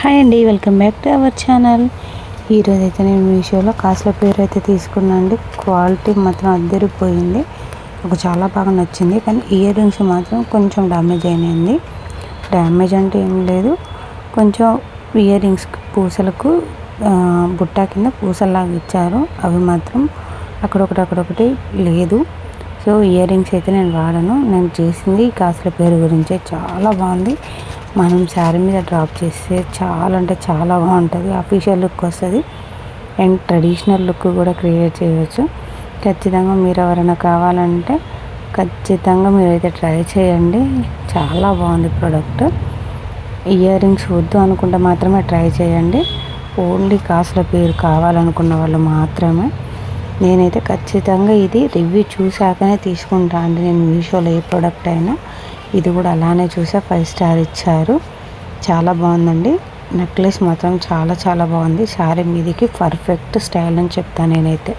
Hi అండి welcome back to our channel. ఈరోజు అయితే నేను మీషోలో కాసుల పేరు అయితే తీసుకున్నాను అండి క్వాలిటీ మాత్రం అద్దరిపోయింది ఒక చాలా బాగా నచ్చింది. కానీ ఇయర్ రింగ్స్ మాత్రం కొంచెం డ్యామేజ్ అయినాయండి. డ్యామేజ్ అంటే ఏం లేదు. కొంచెం ఇయర్ రింగ్స్ పూసలకు బుట్ట కింద పూసలాగా ఇచ్చారు. అవి మాత్రం అక్కడొకటి అక్కడొకటి లేదు. సో ఇయర్ రింగ్స్ అయితే నేను వాడను. నేను చేసింది కాసుల పేరు గురించే. చాలా బాగుంది. మనం శారీ మీద డ్రాప్ చేస్తే చాలా అంటే చాలా బాగుంటుంది. అఫీషియల్ లుక్ వస్తుంది. అండ్ ట్రెడిషనల్ లుక్ కూడా క్రియేట్ చేయవచ్చు ఖచ్చితంగా మీరు ఎవరైనా కావాలంటే ఖచ్చితంగా మీరైతే ట్రై చేయండి. చాలా బాగుంది ప్రోడక్ట్ ఇయర్ రింగ్స్ వద్దు అనుకుంటే మాత్రమే ట్రై చేయండి. ఓన్లీ కాసుల పేరు కావాలనుకున్న వాళ్ళు మాత్రమే. నేనైతే ఖచ్చితంగా ఇది రివ్యూ చూశాకనే తీసుకుంటా అండి. నేను మీషోలో ఏ ప్రోడక్ట్ అయినా. ఇది కూడా అలానే చూసా. ఫైవ్ స్టార్ ఇచ్చారు. చాలా బాగుందండి. నెక్లెస్ మాత్రం చాలా చాలా బాగుంది. శారీ మీదికి పర్ఫెక్ట్ స్టైల్ అని చెప్తాను నేనైతే.